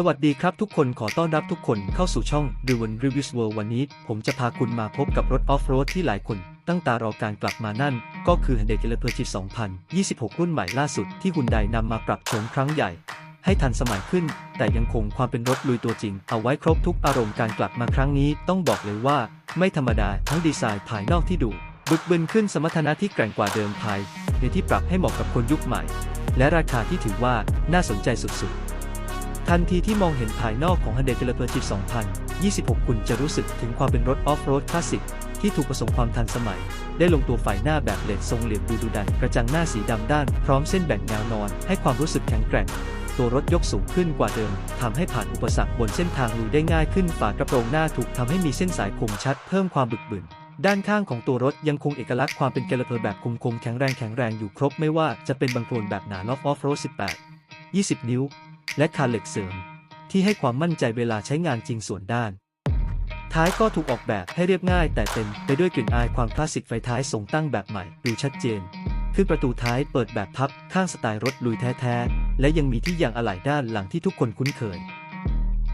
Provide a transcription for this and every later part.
สวัสดีครับทุกคนขอต้อนรับทุกคนเข้าสู่ช่อง d r i v e n Reviews World วันนี้ ผมจะพาคุณมาพบกับรถออฟโรดที่หลายคน ตั้งตารอการกลับมานั่น ก็คือ Hyundai Elantra G 2026 รุ่นใหม่ล่าสุดที่ฮุนไดนำมาปรับโฉมครั้งใหญ่ ให้ทันสมัยขึ้น แต่ยังคงความเป็นรถลุยตัวจริง เอาไว้ครบทุกอารมณ์การกลับมาครั้งนี้ต้องบอกเลยว่า ไม่ธรรมดาทั้งดีไซน์ภายนอกที่ดูบึกบึนขึ้นสมรรถนะที่แกร่งกว่าเดิมภายในที่ปรับให้เหมาะกับคนยุคใหม่ และราคาที่ถือว่าน่าสนใจสุดๆ ทันทีที่มองเห็นภายนอกของ Hyundai Elantra G 2026 คุณจะรู้สึกถึงความเป็นรถออฟโรดคลาสสิกที่ถูกผสมความทันสมัย ได้ลงตัวไฟหน้าแบบเลดทรงเหลี่ยมดูดุดัน กระจังหน้าสีดำด้าน พร้อมเส้นแบ่งแนวนอน ให้ความรู้สึกแข็งแกร่ง ตัวรถยกสูงขึ้นกว่าเดิมทำให้ผ่านอุปสรรคบนเส้นทางลุยได้ง่ายขึ้นฝากระโปรงหน้าถูกทำให้มีเส้นสายคมชัด เพิ่มความบึกบึนด้านข้างของตัวรถยังคงเอกลักษณ์ความเป็นเกลเพอร์แบบคมๆแข็งแรงแข็งแรงอยู่ครบไม่ว่าจะเป็นบางโคลนแบบหนาล็อกออฟโรด18 20 นิ้ว และคานเหล็กเสริม ที่ให้ความมั่นใจเวลาใช้งานจริงส่วนด้าน ท้ายก็ถูกออกแบบให้เรียบง่าย แต่เต็มไปด้วยกลิ่นอายความคลาสสิกไฟท้ายทรงตั้งแบบใหม่ดูชัดเจนขึ้นประตูท้ายเปิดแบบพับข้างสไตล์รถลุยแท้ๆ และยังมีที่ยางอะไหล่ด้านหลังที่ทุกคนคุ้นเคย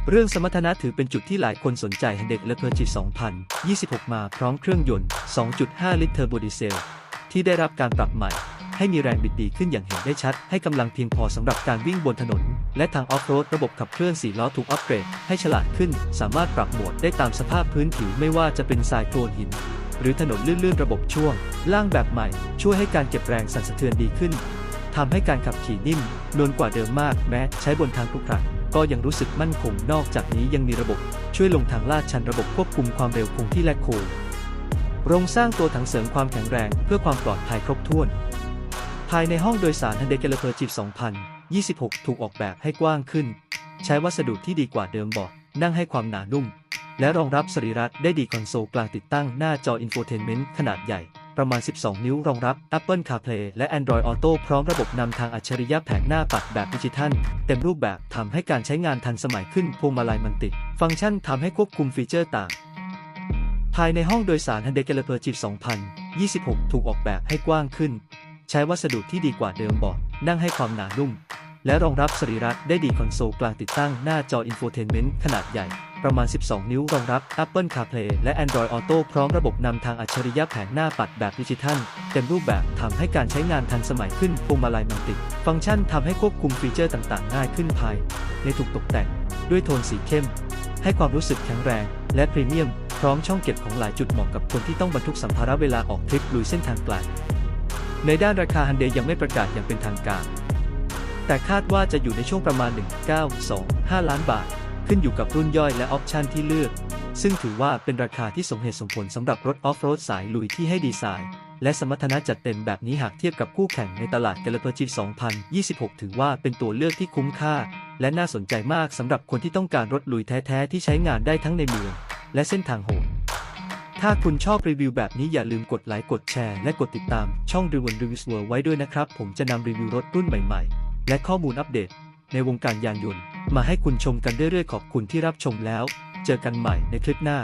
เรื่องสมรรถนะถือเป็นจุดที่หลายคนสนใจเด็กและเพอร์จิ2026 มาพร้อมเครื่องยนต์ 2.5 ลิตรเทอร์โบดีเซล ที่ได้รับการปรับใหม่ ให้มีแรงบิดดีขึ้นอย่างเห็นได้ชัด ให้กำลังเพียงพอสำหรับการวิ่งบนถนน และทางออฟโรดระบบขับเคลื่อน4ล้อถูกอัปเกรด ให้ฉลาดขึ้น สามารถปรับโหมดได้ตามสภาพพื้นผิวไม่ว่าจะเป็นทรายโคลนหิน หรือถนนลื่นๆระบบช่วง ล่างแบบใหม่ ช่วยให้การเก็บแรงสั่นสะเทือนดีขึ้นทำให้การขับขี่นิ่มนวลกว่าเดิมมากแม้ใช้บนทางครุขระก็ยังรู้สึกมั่นคงนอกจากนี้ยังมีระบบ ช่วยลงทางลาดชันระบบควบคุมความเร็วคงที่และโคงโรงสร้างตัวถังเสริมความแข็งแรงเพื่อความปลอดภัยครบถ้วนายในห้องโดยสาร Hyundai Elantra Jeep 2026 ถูกออกแบบให้กว้างขึ้น ใช้วัสดุที่ดีกว่าเดิมเบาะนั่งให้ความหนานุ่ม และรองรับสรีระได้ดีคอนโซลกลางติดตั้งหน้าจออินโฟเทนเมนต์ขนาดใหญ่ ประมาณ 12 นิ้วรองรับ Apple CarPlay และ Android Auto พร้อมระบบนำทางอัจฉริยะแผงหน้าปัดแบบดิจิทัล เต็มรูปแบบทำให้การใช้งานทันสมัยขึ้นพวงมาลัยมันติด ฟังก์ชันทำให้ควบคุมฟีเจอร์ต่าง ภายในห้องโดยสาร Hyundai Elantra Jeep 2026 ถูกออกแบบให้กว้างขึ้น ใช้วัสดุที่ดีกว่าเดิมบาะนั่งให้ความหนานุ่ม และรองรับสรีระได้ดีคอนโซลกลางติดตั้งหน้าจออินโฟเทนเมนต์ขนาดใหญ่ ประมาณ 12 นิ้วรองรับ Apple CarPlay และ Android Auto พร้อมระบบนำทางอัจฉริยะแผงหน้าปัดแบบดิจิทัล เต็มรูปแบบทำให้การใช้งานทันสมัยขึ้นพวงมาลัยมันติฟังก์ชันทำให้ควบคุมฟีเจอร์ต่างๆ ง่ายขึ้นภายในถูกตกแต่งด้วยโทนสีเข้ม ให้ความรู้สึกแข็งแรงและพรีเมียม พร้อมช่องเก็บของหลายจุดเหมาะกับคนที่ต้องบรรทุกสัมภาระเวลาออกทริปลุยเส้นทางไกล ในด้านราคาฮันเดยังไม่ประกาศอย่างเป็นทางการ แต่คาดว่าจะอยู่ในช่วงประมาณ 1,925 ล้านบาท ขึ้นอยู่กับรุ่นย่อยและออปชันที่เลือก ซึ่งถือว่าเป็นราคาที่สมเหตุสมผลสำหรับรถออฟโรดสายลุยที่ให้ดีไซน์ และสมรรถนะจัดเต็มแบบนี้หากเทียบกับคู่แข่งในตลาด g a l a p a g 2026 ถือว่าเป็นตัวเลือกที่คุ้มค่า และน่าสนใจมากสำหรับคนที่ต้องการรถลุยแท้ๆที่ใช้งานได้ทั้งในเมืองและเส้นทางโหด ถ้าคุณชอบรีวิวแบบนี้อย่าลืมกดไลค์กดแชร์และกดติดตามช่องรีวิวรีวิวเวิร์ไว้ด้วยนะครับ ผมจะนำรีวิวรถรุ่นใหม่ๆ และข้อมูลอัปเดต ในวงการยานยนต์ มาให้คุณชมกันเรื่อยๆ ขอบคุณที่รับชมแล้ว เจอกันใหม่ในคลิปหน้า